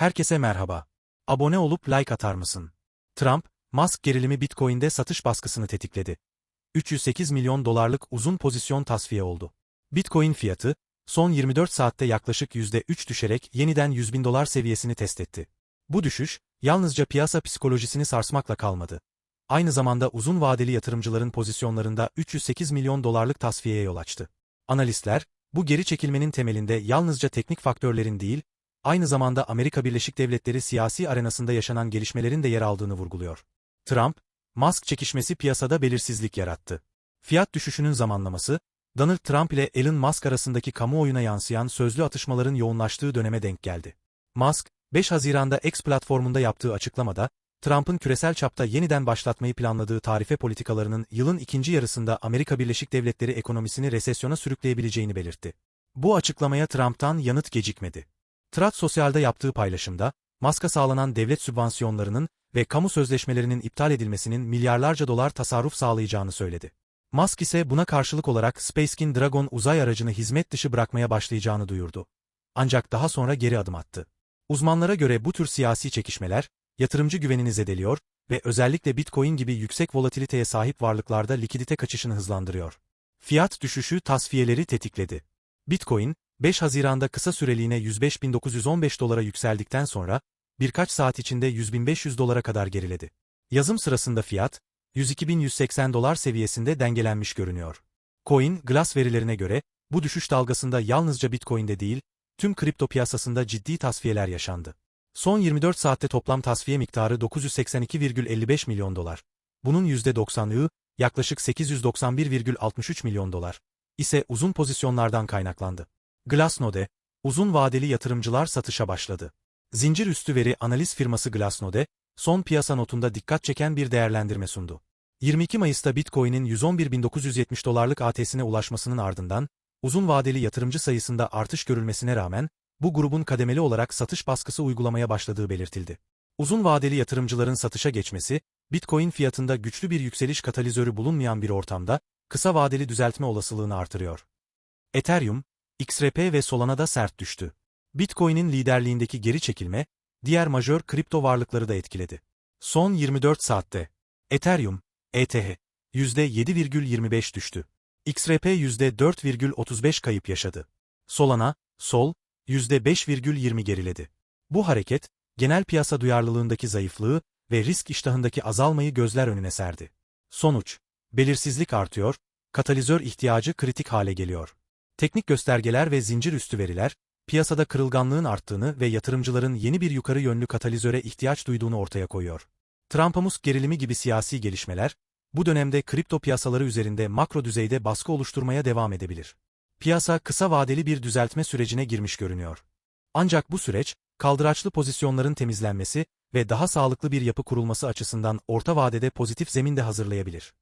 Herkese merhaba. Abone olup like atar mısın? Trump, Musk gerilimi Bitcoin'de satış baskısını tetikledi. 308 milyon dolarlık uzun pozisyon tasfiye oldu. Bitcoin fiyatı, son 24 saatte yaklaşık %3 düşerek yeniden 100 bin dolar seviyesini test etti. Bu düşüş, yalnızca piyasa psikolojisini sarsmakla kalmadı. Aynı zamanda uzun vadeli yatırımcıların pozisyonlarında 308 milyon dolarlık tasfiyeye yol açtı. Analistler, bu geri çekilmenin temelinde yalnızca teknik faktörlerin değil, aynı zamanda Amerika Birleşik Devletleri siyasi arenasında yaşanan gelişmelerin de yer aldığını vurguluyor. Trump, Musk çekişmesi piyasada belirsizlik yarattı. Fiyat düşüşünün zamanlaması, Donald Trump ile Elon Musk arasındaki kamuoyuna yansıyan sözlü atışmaların yoğunlaştığı döneme denk geldi. Musk, 5 Haziran'da X platformunda yaptığı açıklamada, Trump'ın küresel çapta yeniden başlatmayı planladığı tarife politikalarının yılın ikinci yarısında Amerika Birleşik Devletleri ekonomisini resesyona sürükleyebileceğini belirtti. Bu açıklamaya Trump'tan yanıt gecikmedi. Truth Sosyal'da yaptığı paylaşımda, Musk'a sağlanan devlet sübvansiyonlarının ve kamu sözleşmelerinin iptal edilmesinin milyarlarca dolar tasarruf sağlayacağını söyledi. Musk ise buna karşılık olarak SpaceX'in Dragon uzay aracını hizmet dışı bırakmaya başlayacağını duyurdu. Ancak daha sonra geri adım attı. Uzmanlara göre bu tür siyasi çekişmeler, yatırımcı güvenini zedeliyor ve özellikle Bitcoin gibi yüksek volatiliteye sahip varlıklarda likidite kaçışını hızlandırıyor. Fiyat düşüşü tasfiyeleri tetikledi. Bitcoin, 5 Haziran'da kısa süreliğine 105.915 dolara yükseldikten sonra, birkaç saat içinde 100.500 dolara kadar geriledi. Yazım sırasında fiyat, 102.180 dolar seviyesinde dengelenmiş görünüyor. Coin, Glass verilerine göre, bu düşüş dalgasında yalnızca Bitcoin'de değil, tüm kripto piyasasında ciddi tasfiyeler yaşandı. Son 24 saatte toplam tasfiye miktarı 982,55 milyon dolar. Bunun %90'lığı, yaklaşık 891,63 milyon dolar, ise uzun pozisyonlardan kaynaklandı. Glassnode, uzun vadeli yatırımcılar satışa başladı. Zincir üstü veri analiz firması Glassnode, son piyasa notunda dikkat çeken bir değerlendirme sundu. 22 Mayıs'ta Bitcoin'in 111.970 dolarlık ATS'ine ulaşmasının ardından, uzun vadeli yatırımcı sayısında artış görülmesine rağmen, bu grubun kademeli olarak satış baskısı uygulamaya başladığı belirtildi. Uzun vadeli yatırımcıların satışa geçmesi, Bitcoin fiyatında güçlü bir yükseliş katalizörü bulunmayan bir ortamda, kısa vadeli düzeltme olasılığını artırıyor. Ethereum, XRP ve Solana'da sert düştü. Bitcoin'in liderliğindeki geri çekilme, diğer majör kripto varlıkları da etkiledi. Son 24 saatte, Ethereum, ETH, %7,25 düştü. XRP %4,35 kayıp yaşadı. Solana, Sol, %5,20 geriledi. Bu hareket, genel piyasa duyarlılığındaki zayıflığı ve risk iştahındaki azalmayı gözler önüne serdi. Sonuç, belirsizlik artıyor, katalizör ihtiyacı kritik hale geliyor. Teknik göstergeler ve zincir üstü veriler, piyasada kırılganlığın arttığını ve yatırımcıların yeni bir yukarı yönlü katalizöre ihtiyaç duyduğunu ortaya koyuyor. Trump-Musk gerilimi gibi siyasi gelişmeler, bu dönemde kripto piyasaları üzerinde makro düzeyde baskı oluşturmaya devam edebilir. Piyasa kısa vadeli bir düzeltme sürecine girmiş görünüyor. Ancak bu süreç, kaldıraçlı pozisyonların temizlenmesi ve daha sağlıklı bir yapı kurulması açısından orta vadede pozitif zemin de hazırlayabilir.